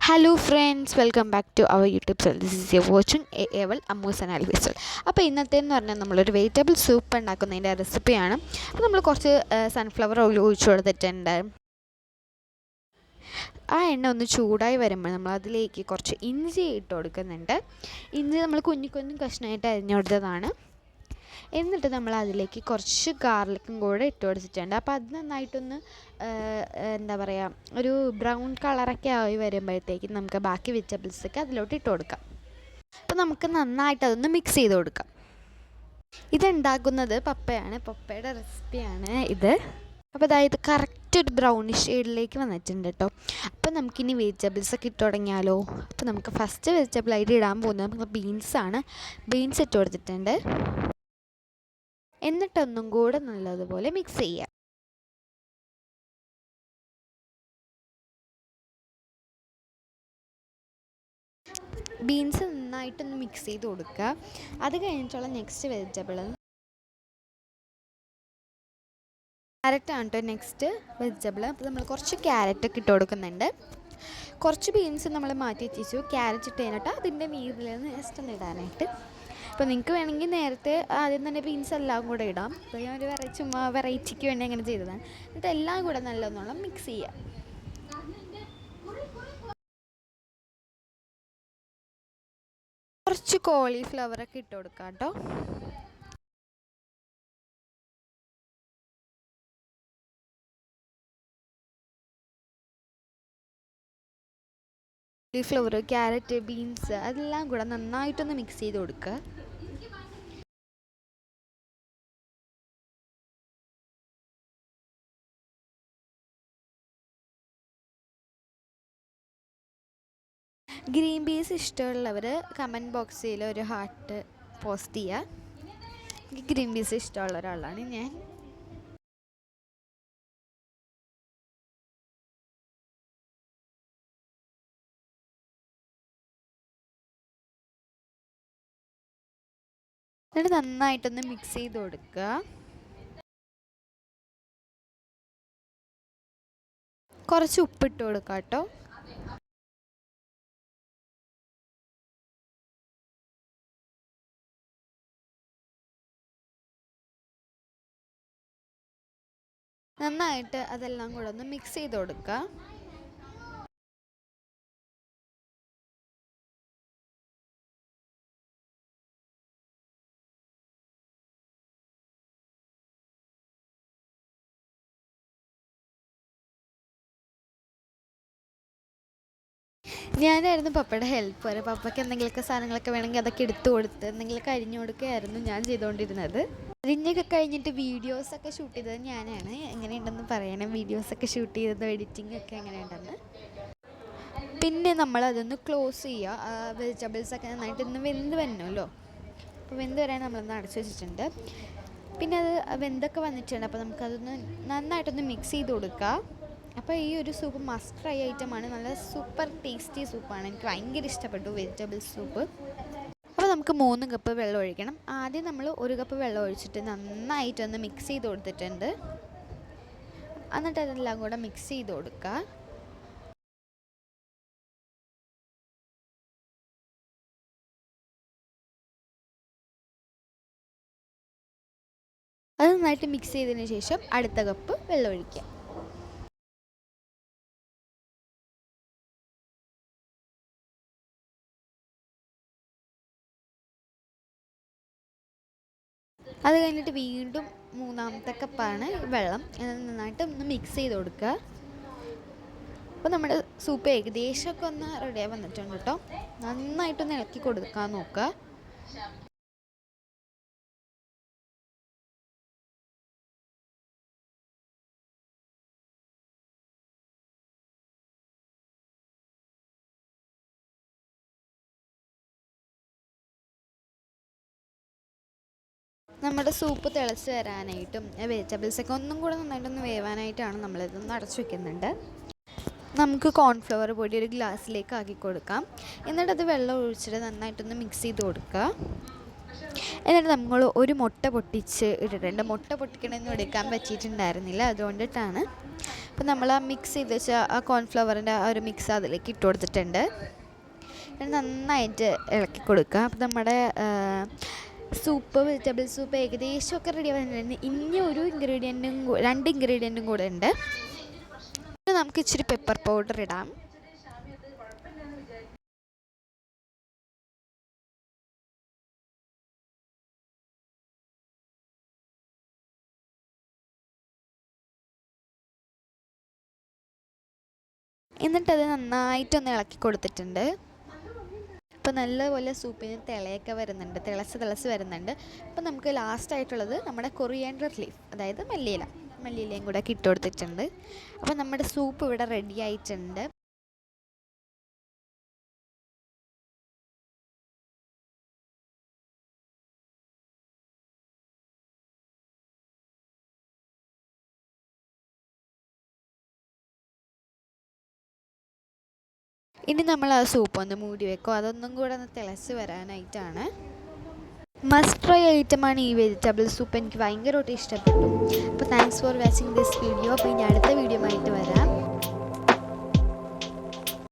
Hello friends welcome back to our YouTube channel this is you watching a Ewell Ammu's and അൽവിസൽ അപ്പോൾ ഇന്നത്തെ എന്ന് പറഞ്ഞാൽ നമ്മളൊരു വെജിറ്റബിൾ സൂപ്പ് ഉണ്ടാക്കുന്നതിന്റെ റെസിപ്പിയാണ് അപ്പോൾ നമ്മൾ കുറച്ച് സൺഫ്ലവർ ഓയിൽ ഒഴിച്ചു കൊടുത്തിട്ടുണ്ട്. ആ എണ്ണ ഒന്ന് ചൂടായി വരുമ്പോൾ നമ്മൾ അതിലേക്ക് കുറച്ച് ഇഞ്ചി ഇട്ട് കൊടുക്കുന്നുണ്ട്. ഇഞ്ചി നമ്മൾ കുഞ്ഞു കുഞ്ഞു കഷ്ണമായിട്ട് അരിഞ്ഞു കൊടുത്തതാണ്. എന്നിട്ട് നമ്മൾ അതിലേക്ക് കുറച്ച് ഗാർലിക്കും കൂടെ ഇട്ട് കൊടുത്തിട്ടുണ്ട്. അപ്പോൾ അത് നന്നായിട്ടൊന്ന് എന്താ പറയുക ഒരു ബ്രൗൺ കളറൊക്കെ ആയി വരുമ്പോഴത്തേക്കും നമുക്ക് ബാക്കി വെജിറ്റബിൾസൊക്കെ അതിലോട്ട് ഇട്ട് കൊടുക്കാം. അപ്പോൾ നമുക്ക് നന്നായിട്ട് അതൊന്ന് മിക്സ് ചെയ്ത് കൊടുക്കാം. ഇതുണ്ടാക്കുന്നത് പപ്പയാണ്. പപ്പയുടെ റെസിപ്പിയാണ് ഇത്. അപ്പോൾ അതായത് കറക്റ്റ് ഒരു ബ്രൗണിഷ് ഷെയ്ഡിലേക്ക് വന്നിട്ടുണ്ട് കേട്ടോ. അപ്പോൾ നമുക്കിനി വെജിറ്റബിൾസ് ഒക്കെ ഇട്ട് തുടങ്ങിയാലോ? അപ്പോൾ നമുക്ക് ഫസ്റ്റ് വെജിറ്റബിൾ ആയിട്ട് ഇടാൻ പോകുന്നത് ബീൻസാണ് ബീൻസ് ഇട്ട് കൊടുത്തിട്ടുണ്ട്. എന്നിട്ടൊന്നും കൂടെ നല്ലതുപോലെ മിക്സ് ചെയ്യുക ബീൻസ് നന്നായിട്ടൊന്ന് മിക്സ് ചെയ്ത് കൊടുക്കുക. അത് കഴിഞ്ഞിട്ടുള്ള നെക്സ്റ്റ് വെജിറ്റബിൾ ക്യാരറ്റാണ് കേട്ടോ നെക്സ്റ്റ് വെജിറ്റബിൾ അപ്പോൾ നമ്മൾ കുറച്ച് ക്യാരറ്റൊക്കെ ഇട്ട് കൊടുക്കുന്നുണ്ട്. കുറച്ച് ബീൻസ് നമ്മൾ മാറ്റി വെച്ചു. ക്യാരറ്റ് ഇട്ട് കഴിഞ്ഞിട്ട് അതിന്റെ നീരിൽ നിന്ന് ജസ്റ്റ് ഒന്ന് ഇടാനായിട്ട് അപ്പോൾ നിങ്ങൾക്ക് വേണമെങ്കിൽ നേരത്തെ ആദ്യം തന്നെ ബീൻസ് എല്ലാം കൂടെ ഇടാം. അപ്പോൾ ഞാൻ ഒരു വെറൈ ചുമ്മാ വെറൈറ്റിക്ക് വേണ്ടി അങ്ങനെ ചെയ്തതാണ്. എന്നിട്ട് എല്ലാം കൂടെ നല്ലൊന്നോളം മിക്സ് ചെയ്യാം. കുറച്ച് കോളിഫ്ലവറൊക്കെ ഇട്ട് കൊടുക്കാം കേട്ടോ. കോളിഫ്ലവർ ക്യാരറ്റ് ബീൻസ് അതെല്ലാം കൂടെ നന്നായിട്ടൊന്ന് മിക്സ് ചെയ്ത് കൊടുക്കുക. ഗ്രീൻ പീസ് ഇഷ്ടമുള്ളവർ കമന്റ് ബോക്സിൽ ഒരു ഹാർട്ട് പോസ്റ്റ് ചെയ്യുക. എനിക്ക് ഗ്രീൻ പീസ് ഇഷ്ടമുള്ള ഒരാളാണ് ഞാൻ. എന്നിട്ട് നന്നായിട്ടൊന്ന് മിക്സ് ചെയ്ത് കൊടുക്കുക. കുറച്ച് ഉപ്പിട്ട് കൊടുക്കാം കേട്ടോ നന്നായിട്ട് അതെല്ലാം കൂടെ ഒന്ന് മിക്സ് ചെയ്ത് കൊടുക്കുക. ഞാനായിരുന്നു പപ്പയുടെ ഹെൽപ്പർ പപ്പയ്ക്ക് എന്തെങ്കിലുമൊക്കെ സാധനങ്ങളൊക്കെ വേണമെങ്കിൽ അതൊക്കെ എടുത്തു കൊടുത്ത് എന്തെങ്കിലുമൊക്കെ അരിഞ്ഞു കൊടുക്കുകയായിരുന്നു ഞാൻ ചെയ്തുകൊണ്ടിരുന്നത്. അരിഞ്ഞൊക്കെ കഴിഞ്ഞിട്ട് വീഡിയോസൊക്കെ ഷൂട്ട് ചെയ്തത് ഞാനാണ്. എങ്ങനെയുണ്ടെന്ന് പറയണം? വീഡിയോസൊക്കെ ഷൂട്ട് ചെയ്തത് എഡിറ്റിംഗ് ഒക്കെ എങ്ങനെയുണ്ടെന്ന്. പിന്നെ നമ്മൾ അതൊന്ന് ക്ലോസ് ചെയ്യുക. വെജിറ്റബിൾസൊക്കെ നന്നായിട്ട് ഇന്ന് വെന്ത് വരണമല്ലോ. അപ്പോൾ വെന്ത് വരാൻ നമ്മളൊന്ന് അടച്ചു വെച്ചിട്ടുണ്ട്. പിന്നെ അത് വെന്തൊക്കെ വന്നിട്ടുണ്ട്. അപ്പോൾ നമുക്കതൊന്ന് നന്നായിട്ടൊന്ന് മിക്സ് ചെയ്ത് കൊടുക്കുക അപ്പോൾ ഈ ഒരു സൂപ്പ് മസ്റ്റ് ട്രൈ ഐറ്റമാണ് നല്ല സൂപ്പർ ടേസ്റ്റി സൂപ്പാണ് എനിക്ക് ഭയങ്കര ഇഷ്ടപ്പെട്ടു വെജിറ്റബിൾ സൂപ്പ് അപ്പോൾ നമുക്ക് മൂന്ന് കപ്പ് വെള്ളം ഒഴിക്കണം. ആദ്യം നമ്മൾ ഒരു കപ്പ് വെള്ളം ഒഴിച്ചിട്ട് നന്നായിട്ടൊന്ന് മിക്സ് ചെയ്ത് കൊടുത്തിട്ടുണ്ട്. എന്നിട്ട് അതെല്ലാം കൂടെ മിക്സ് ചെയ്ത് കൊടുക്കുക അത് നന്നായിട്ട് മിക്സ് ചെയ്തതിന് ശേഷം അടുത്ത കപ്പ് വെള്ളം ഒഴിക്കുക. അത് കഴിഞ്ഞിട്ട് വീണ്ടും മൂന്നാമത്തെ കപ്പാണ് വെള്ളം. നന്നായിട്ട് ഒന്ന് മിക്സ് ചെയ്ത് കൊടുക്കുക. അപ്പോൾ നമ്മുടെ സൂപ്പ് ഏകദേശമൊക്കെ ഒന്ന് റെഡിയായി വന്നിട്ടുണ്ട് കേട്ടോ നന്നായിട്ടൊന്ന് ഇളക്കി കൊടുക്കാൻ നോക്കുക. നമ്മുടെ സൂപ്പ് തിളച്ച് വരാനായിട്ടും വെജിറ്റബിൾസൊക്കെ ഒന്നും കൂടെ നന്നായിട്ടൊന്ന് വേവാനായിട്ടാണ് നമ്മളിതൊന്ന് അടച്ചു വെക്കുന്നുണ്ട്. നമുക്ക് കോൺഫ്ലവർ പൊടി ഒരു ഗ്ലാസ്സിലേക്ക് ആക്കി കൊടുക്കാം. എന്നിട്ട് അത് വെള്ളം ഒഴിച്ചിട്ട് നന്നായിട്ടൊന്ന് മിക്സ് ചെയ്ത് കൊടുക്കുക എന്നിട്ട് നമ്മൾ ഒരു മുട്ട പൊട്ടിച്ച് ഇട്ടിട്ടുണ്ട്. മുട്ട പൊട്ടിക്കണമെന്ന് എടുക്കാൻ പറ്റിയിട്ടുണ്ടായിരുന്നില്ല അതുകൊണ്ടിട്ടാണ്. അപ്പോൾ നമ്മൾ ആ മിക്സ് ചെയ്ത് വെച്ച ആ കോൺഫ്ലവറിന്റെ ആ ഒരു മിക്സ് അതിലേക്ക് ഇട്ട് കൊടുത്തിട്ടുണ്ട്. നന്നായിട്ട് ഇളക്കി കൊടുക്കുക അപ്പോൾ നമ്മുടെ സൂപ്പ് വെജിറ്റബിൾ സൂപ്പ് ഏകദേശമൊക്കെ റെഡി ആവുന്നുണ്ട് ഇനി ഒരു ഇൻഗ്രീഡിയന്റും രണ്ട് ഇൻഗ്രീഡിയന്റും കൂടെ ഉണ്ട്. നമുക്ക് ഇച്ചിരി പെപ്പർ പൗഡർ ഇടാം. എന്നിട്ടത് നന്നായിട്ടൊന്ന് ഇളക്കി കൊടുത്തിട്ടുണ്ട്. ഇപ്പം നല്ലപോലെ സൂപ്പിന് തിളയൊക്കെ വരുന്നുണ്ട് തിളച്ച് തിളച്ച് വരുന്നുണ്ട്. ഇപ്പം നമുക്ക് ലാസ്റ്റായിട്ടുള്ളത് നമ്മുടെ കൊറിയാൻഡർ ലീഫ് അതായത് മല്ലിയില. മല്ലിയിലയും കൂടെ ഒക്കെ ഇട്ട് കൊടുത്തിട്ടുണ്ട്. അപ്പം നമ്മുടെ സൂപ്പ് ഇവിടെ റെഡി ആയിട്ടുണ്ട്. ഇനി നമ്മൾ ആ സൂപ്പ് ഒന്ന് മൂടി വെക്കും. അതൊന്നും കൂടെ ഒന്ന് തിളച്ച് വരാനായിട്ടാണ്. മസ്റ്റ് ട്രൈ ഐറ്റമാണ് ഈ വെജിറ്റബിൾ സൂപ്പ് എനിക്ക് ഭയങ്കരമായിട്ട് ഇഷ്ടപ്പെട്ടു. അപ്പോൾ thanks for watching this video അപ്പോൾ ഇനി അടുത്ത വീഡിയോ ആയിട്ട് വരാം.